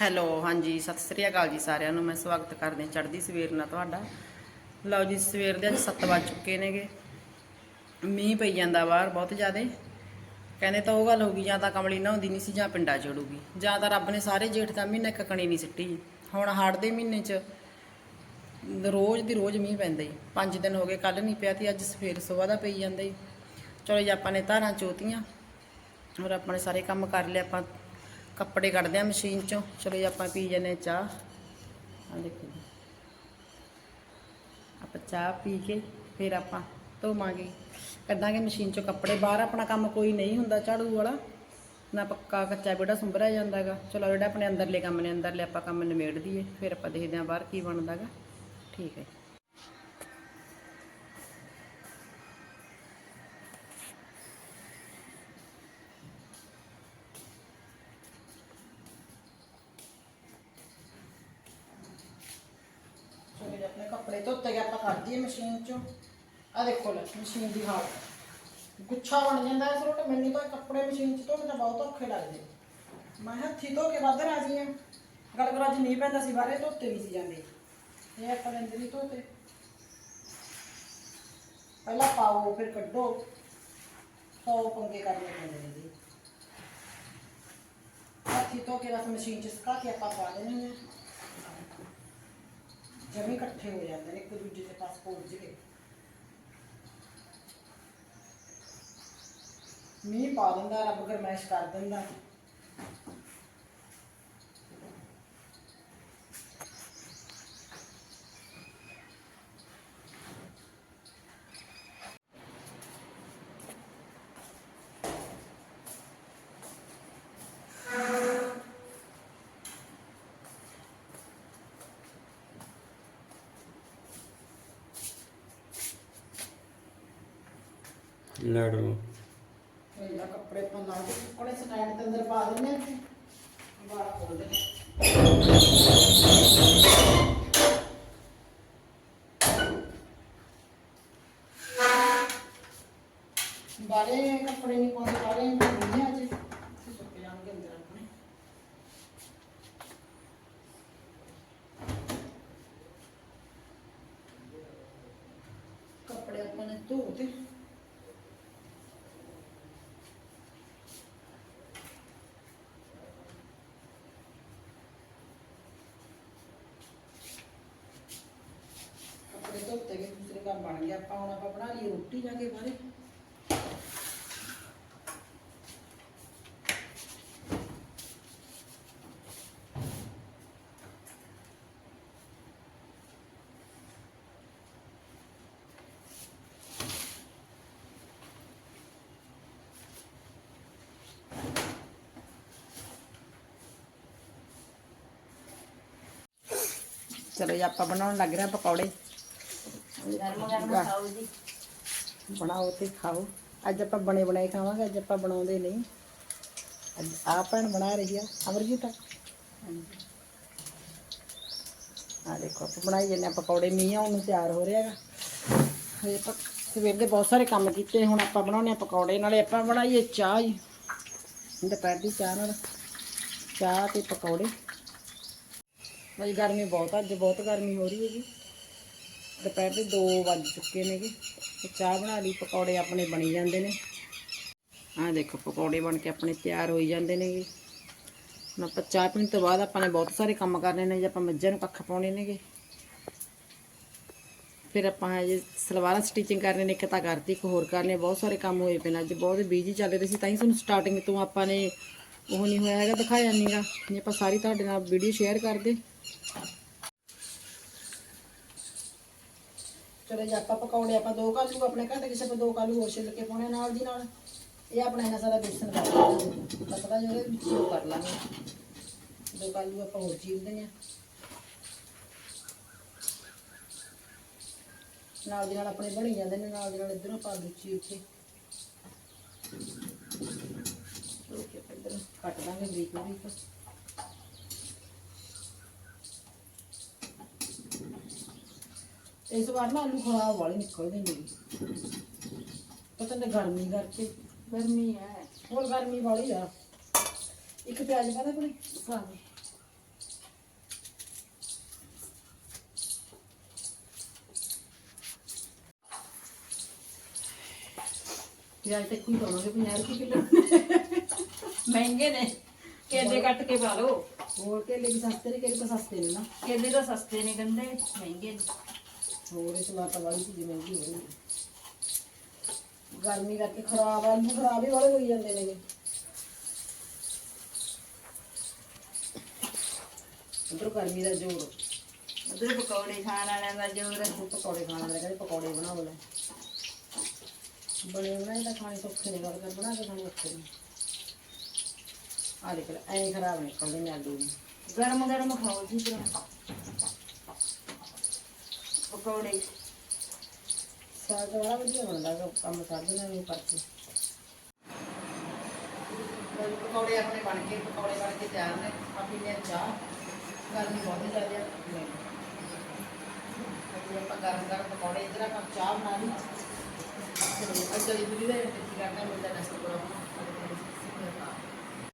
Hello, ਹਾਂਜੀ, ਸਤਿ ਸ੍ਰੀ ਅਕਾਲ ਜੀ ਸਾਰਿਆਂ ਨੂੰ। ਮੈਂ ਸਵਾਗਤ ਕਰਦੀ ਚੜ੍ਹਦੀ ਸਵੇਰ ਨਾਲ ਤੁਹਾਡਾ। ਲਓ ਜੀ, ਸਵੇਰ ਦੇ ਅੱਜ 7 ਵੱਜ ਚੁੱਕੇ ਨੇਗੇ। ਮੀਂਹ ਪਈ ਜਾਂਦਾ ਬਾਹਰ ਬਹੁਤ ਜ਼ਿਆਦਾ। ਕਹਿੰਦੇ ਤਾਂ ਉਹ ਗੱਲ ਹੋ ਗਈ, ਜਾਂ ਤਾਂ ਕਮਲੀ ਨਹਾਉਂਦੀ ਨਹੀਂ ਸੀ, ਜਾਂ ਪਿੰਡਾ ਚੜੂਗੀ ਜਾਂ ਤਾਂ ਰੱਬ ਨੇ ਸਾਰੇ ਜੇਠ ਦਾ ਮਹੀਨਾ ਇੱਕ ਕਣੀ ਨਹੀਂ ਸਿੱਟੀ। ਹੁਣ ਹਾੜ ਦੇ ਮਹੀਨੇ 'ਚ ਰੋਜ਼ ਦੀ ਰੋਜ਼ ਮੀਂਹ ਪੈਂਦਾ ਹੀ ਪੰਜ ਦਿਨ ਹੋ ਗਏ ਕੱਲ ਨਹੀਂ ਪਿਆ ਤੇ ਅੱਜ ਸਵੇਰ ਸਵੇਰ ਦਾ ਪਈ ਜਾਂਦਾ ਹੀ ਚਲੋ ਜੀ, ਆਪਾਂ ਨੇ ਧਾਰਾਂ ਚੋਤੀਆਂ। ਔਰ ਆਪਾਂ ਨੇ ਸਾਰੇ ਕੰਮ ਕਰ ਲਿਆ ਆਪਾਂ। ਕੱਪੜੇ ਕੱਢਦੇ ਆ ਮਸ਼ੀਨ ਚੋਂ। ਚਲੋ ਜੀ, ਆਪਾਂ ਪੀ ਜਾਂਦੇ ਹਾਂ ਚਾਹ। ਆ ਦੇਖੋ ਆਪਾਂ ਚਾਹ ਪੀ ਕੇ ਫਿਰ ਆਪਾਂ ਧੋਵਾਂਗੇ। ਕੱਢਾਂਗੇ ਮਸ਼ੀਨ ਚੋਂ ਕੱਪੜੇ। ਬਾਹਰ ਆਪਣਾ ਕੰਮ ਕੋਈ ਨਹੀਂ ਹੁੰਦਾ ਝਾੜੂ ਵਾਲਾ। ਨਾ ਪੱਕਾ ਕੱਚਾ ਬੇੜਾ ਸੁੰਭਰਿਆ ਜਾਂਦਾਗਾ ਚਲੋ ਜਿਹੜਾ ਆਪਣੇ ਅੰਦਰਲੇ ਕੰਮ ਨੇ, ਅੰਦਰਲੇ ਆਪਾਂ ਕੰਮ ਨਿਮੇੜ ਦਈਏ। ਫਿਰ ਆਪਾਂ ਦੇਖਦੇ ਹਾਂ ਬਾਹਰ ਕੀ ਬਣਦਾਗਾ ਠੀਕ ਹੈ ਕੱਪੜੇ ਧੋਤੇ ਗਏ ਆਪਾਂ ਕੱਢ ਮਸ਼ੀਨ ਚੋਂ? ਆ ਦੇਖੋ ਲੈ, ਮਸ਼ੀਨ ਦੀ ਹਾਲਤ। ਗੁੱਛਾ ਬਣ ਜਾਂਦਾ ਇਸ ਰੋਟ ਮੈਨੂੰ ਤਾਂ ਕੱਪੜੇ ਮਸ਼ੀਨ 'ਚ ਧੋਣੇ ਤਾਂ ਬਹੁਤ ਔਖੇ ਲੱਗਦੇ। ਮੈਂ ਹੱਥੀ ਧੋ ਕੇ ਵੱਧ ਰਾਜੀ ਆ। ਗੜਗੜਾ ਚ ਨਹੀਂ ਪੈਂਦਾ ਸੀ, ਬਾਹਰੇ ਧੋਤੇ ਨਹੀਂ ਸੀ ਜਾਂਦੇ। ਇਹ ਆਪਾਂ ਅੰਦਰ ਹੀ ਧੋਤੇ। ਪਹਿਲਾਂ ਪਾਓ, ਫਿਰ ਕੱਢੋ। ਸੌ ਪੰਗੇ ਕਰਨੇ ਪੈਂਦੇ ਨੇ ਜੀ। ਹੱਥੀ ਧੋ ਕੇ ਬਸ ਮਸ਼ੀਨ 'ਚ ਸੁਕਾ ਕੇ ਆਪਾਂ ਪਾ ਦੇਣੇ ਨੇ। ਜਮੀ ਇਕੱਠੇ ਹੋ ਜਾਂਦੇ ਨੇ, ਇੱਕ ਦੂਜੇ ਦੇ ਪਾਸ ਪਹੁੰਚ ਕੇ ਮੀਂਹ ਪਾ ਦਿੰਦਾ, ਰੱਬ ਗਰਮੈਸ਼ ਕਰ ਦਿੰਦਾ। ਲੜ ਲਓ ਇਹਦਾ ਕੱਪੜੇ ਆਪਾਂ ਲਾ ਕੋਲੇ ਸਟੈਂਡ ਦੇ ਅੰਦਰ ਪਾ ਦਿੰਦੇ ਆ ਬਾਹਰ ਖੋਲ ਦਿੰਦੇ ਬਾਰੇ ਕੱਪੜੇ ਨਹੀਂ ਪਾਉਂਦੇ ਬਾਰੇ ਨਹੀਂ ਅੱਜ। ਸੁੱਕ ਜਾਣਗੇ ਅੰਦਰ ਆਪਣੇ। ਕੱਪੜੇ ਆਪਾਂ ਨੇ ਧੋ ਤੇ ਕੱਪੜੇ ਧੋਤੇ ਗਏ ਦੂਸਰੇ ਕੰਮ ਬਣ ਗਿਆ, ਆਪਾਂ ਹੁਣ ਆਪਾਂ ਬਣਾ ਲਈ ਰੋਟੀ ਜਾ ਕੇ ਬਾਰੇ। ਚਲੋ ਜੀ, ਆਪਾਂ ਬਣਾਉਣ ਲੱਗ ਰਹੇ ਹਾਂ ਪਕੌੜੇ। ਗਰਮ ਗਰਮ ਖਾਓ ਜੀ। ਬਣਾਓ ਤੇ ਖਾਓ। ਅੱਜ ਆਪਾਂ ਬਣੇ ਬਣਾਏ ਖਾਵਾਂਗੇ ਅੱਜ ਆਪਾਂ ਬਣਾਉਂਦੇ ਨਹੀਂ। ਅੱਜ ਆਹ ਭੈਣ ਬਣਾ ਰਹੀ ਆ ਅਮਰਜੀਤ। ਆ ਦੇਖੋ ਆਪਾਂ ਬਣਾਈ ਜੰਨੇ ਪਕੌੜੇ। ਮੀਂਹ ਆਉਣ ਨੂੰ ਤਿਆਰ ਹੋ ਰਿਹਾ ਹੈਗਾ। ਹਜੇ ਆਪਾਂ ਸਵੇਰ ਦੇ ਬਹੁਤ ਸਾਰੇ ਕੰਮ ਕੀਤੇ ਹੁਣ ਆਪਾਂ ਬਣਾਉਣੇ ਆ ਪਕੌੜੇ। ਨਾਲੇ ਆਪਾਂ ਬਣਾਈਏ ਚਾਹ ਜੀ। ਦੁਪਹਿਰ ਦੀ ਚਾਹ ਨਾਲ। ਚਾਹ ਤੇ ਪਕੌੜੇ। ਬਈ ਗਰਮੀ ਬਹੁਤ ਅੱਜ ਬਹੁਤ ਗਰਮੀ ਹੋ ਰਹੀ ਹੈਗੀ। ਦੁਪਹਿਰ ਦੇ 2 ਵੱਜ ਚੁੱਕੇ ਨੇਗੇ। ਤੇ ਚਾਹ ਬਣਾ ਲਈ, ਪਕੌੜੇ ਆਪਣੇ ਬਣੀ ਜਾਂਦੇ ਨੇ। ਆਹ ਦੇਖੋ, ਪਕੌੜੇ ਬਣ ਕੇ ਆਪਣੇ ਤਿਆਰ ਹੋਈ ਜਾਂਦੇ ਨੇਗੇ। ਹੁਣ ਆਪਾਂ ਚਾਹ ਪੀਣ ਤੋਂ ਬਾਅਦ ਆਪਾਂ ਨੇ ਬਹੁਤ ਸਾਰੇ ਕੰਮ ਕਰਨੇ ਨੇ, ਜੇ ਆਪਾਂ ਮੱਝਾਂ ਨੂੰ ਪੱਖ ਪਾਉਣੇ ਨੇਗੇ। ਫਿਰ ਆਪਾਂ ਜੇ ਸਲਵਾਰਾਂ ਸਟਿਚਿੰਗ ਕਰਨੇ ਨੇ, ਇੱਕ ਤਾਂ ਕਰਤੀ ਇੱਕ ਹੋਰ ਕਰਨੇ ਬਹੁਤ ਸਾਰੇ ਕੰਮ ਹੋਏ ਪਏ ਨੇ। ਅੱਜ ਬਹੁਤ ਬਿਜ਼ੀ ਚੱਲ ਰਹੇ ਸੀ, ਤਾਂ ਹੀ ਤੁਹਾਨੂੰ ਸਟਾਰਟਿੰਗ ਤੋਂ ਆਪਾਂ ਨੇ ਉਹ ਨਹੀਂ ਹੋਇਆ ਹੈਗਾ, ਦਿਖਾਇਆ ਨਹੀਂਗਾ ਜੇ ਆਪਾਂ ਸਾਰੀ ਤੁਹਾਡੇ ਨਾਲ ਵੀਡੀਓ ਸ਼ੇਅਰ ਕਰਦੇ। ਚਲੋ ਜੀ, ਆਪਾਂ ਪਕੌੜੇ ਆਪਾਂ ਦੋ ਕਾਲੂ, ਆਪਣੇ ਘਰ ਦੇ ਕਿਸੇ ਆਪਾਂ ਦੋ ਕਾਲੂ ਹੋਰ ਛਿੱਲ ਕੇ ਪਾਉਣੇ ਨਾਲ ਦੀ ਨਾਲ। ਇਹ ਆਪਣਾ ਇਹਨਾਂ ਸਾਰਾ ਬੇਸਨ ਕਰ ਲਾਂਗੇ ਪਤਲਾ ਜਿਹਾ ਉਹਦੇ ਵਿੱਚ ਉਹ ਕਰ ਲਾਂਗੇ। ਦੋ ਕਾਲੂ ਆਪਾਂ ਹੋਰ ਚੀਰਦੇ ਆ ਨਾਲ ਦੀ ਨਾਲ ਆਪਣੇ ਬਣੀ ਜਾਂਦੇ ਨੇ, ਨਾਲ ਦੀ ਨਾਲ ਇਧਰੋਂ ਪਾ ਦੋ ਚੀਰ ਕੇ। ਕੱਟ ਦਾਂਗੇ ਬਰੀਕ ਬਰੀਕ ਇਸ ਵਾਰ ਨਾ ਆਲੂ ਖਰਾਬ ਵਾਲੇ ਨਿਕਲਦੇ ਨੇ। ਪਤਾ ਨਹੀਂ ਗਰਮੀ ਕਰਕੇ। ਗਰਮੀ ਹੈ। ਹੋਰ ਗਰਮੀ ਵਾਲੀ ਆ। ਇੱਕ ਪਿਆਜ਼ ਕਹਿੰਦਾ ਪਰ ਪਾ ਦੇ ਪਿਆਜ਼ ਤੇ ਕੀ ਪਾਵਾਂਗੇ 50 ਰੁਪਏ ਕਿਲੋ। ਮਹਿੰਗੇ ਨੇ। ਕੇਲੇ ਕੱਟ ਕੇ ਪਾ ਲਓ। ਹੋਰ ਕੇਲੇ ਵੀ ਸਸਤੇ ਨੇ ਕੇਲੇ ਤਾਂ ਸਸਤੇ ਨੇ ਨਾ। ਕੇਲੇ ਤਾਂ ਸਸਤੇ ਨੇ ਗੰਦੇ ਮਹਿੰਗੇ ਨੇ। ਹੋਰ ਇਸ ਤਾਂ ਵਾਲੀ ਚੀਜ਼ ਮਹਿੰਗੀ ਹੋ ਰਹੀ ਹੈ ਗਰਮੀ ਕਰਕੇ ਖਰਾਬ ਆਲੂ ਖਰਾਬ ਹੀ ਵਾਲੇ ਹੋਈ ਜਾਂਦੇ ਨੇਗੇ। ਉਧਰ ਗਰਮੀ ਦਾ ਜ਼ੋਰ। ਉਧਰ ਪਕੌੜੇ ਖਾਣ ਵਾਲਿਆਂ ਦਾ ਜੋਰ। ਪਕੌੜੇ ਖਾਣ ਵਾਲੇ ਕਹਿੰਦੇ ਪਕੌੜੇ ਬਣਾਓ ਲੈ। ਬਣੇ ਦੇ ਤਾਂ ਖਾਣੇ ਸੌਖੇ ਨੇ ਗੱਲ ਕਰ ਬਣਾ ਕੇ ਖਾਣੇ ਔਖੇ ਨੇ। ਆ ਦੇਖ ਲੈ ਐਂ ਖਰਾਬ ਨਿਕਲਦੇ ਨੇ ਆਲੂ। ਗਰਮ ਗਰਮ ਖਾਓ ਜੀ ਜਰਾ ਪਕੌੜੇ। ਸਾਗ ਬੜਾ ਵਧੀਆ ਬਣਦਾ ਗਾ, ਕੰਮ ਦੇਣਾ ਨਹੀਂ ਕਰਕੇ। ਪਕੌੜੇ ਆਪਣੇ ਬਣ ਕੇ ਪਕੌੜੇ ਬਣ ਕੇ ਤਿਆਰ ਨੇ ਆਪੀ ਨੇ ਚਾਹ ਗਰਮੀ ਬਹੁਤ ਜ਼ਿਆਦਾ ਹੈ ਨੇ ਅੱਜ ਆਪਾਂ ਗਰਮ ਗਰਮ ਪਕੌੜੇ ਇਧਰ ਆਪਾਂ ਚਾਹ ਬਣਾ ਲਈ ਤੇ ਅੱਜ ਦੀ ਵੀਡੀਓ ਦੇ ਵਿੱਚ ਕਰਨਾ ਮਿਲਦਾ ਨੈਕਸਟ ਪ੍ਰੋਗਰਾਮ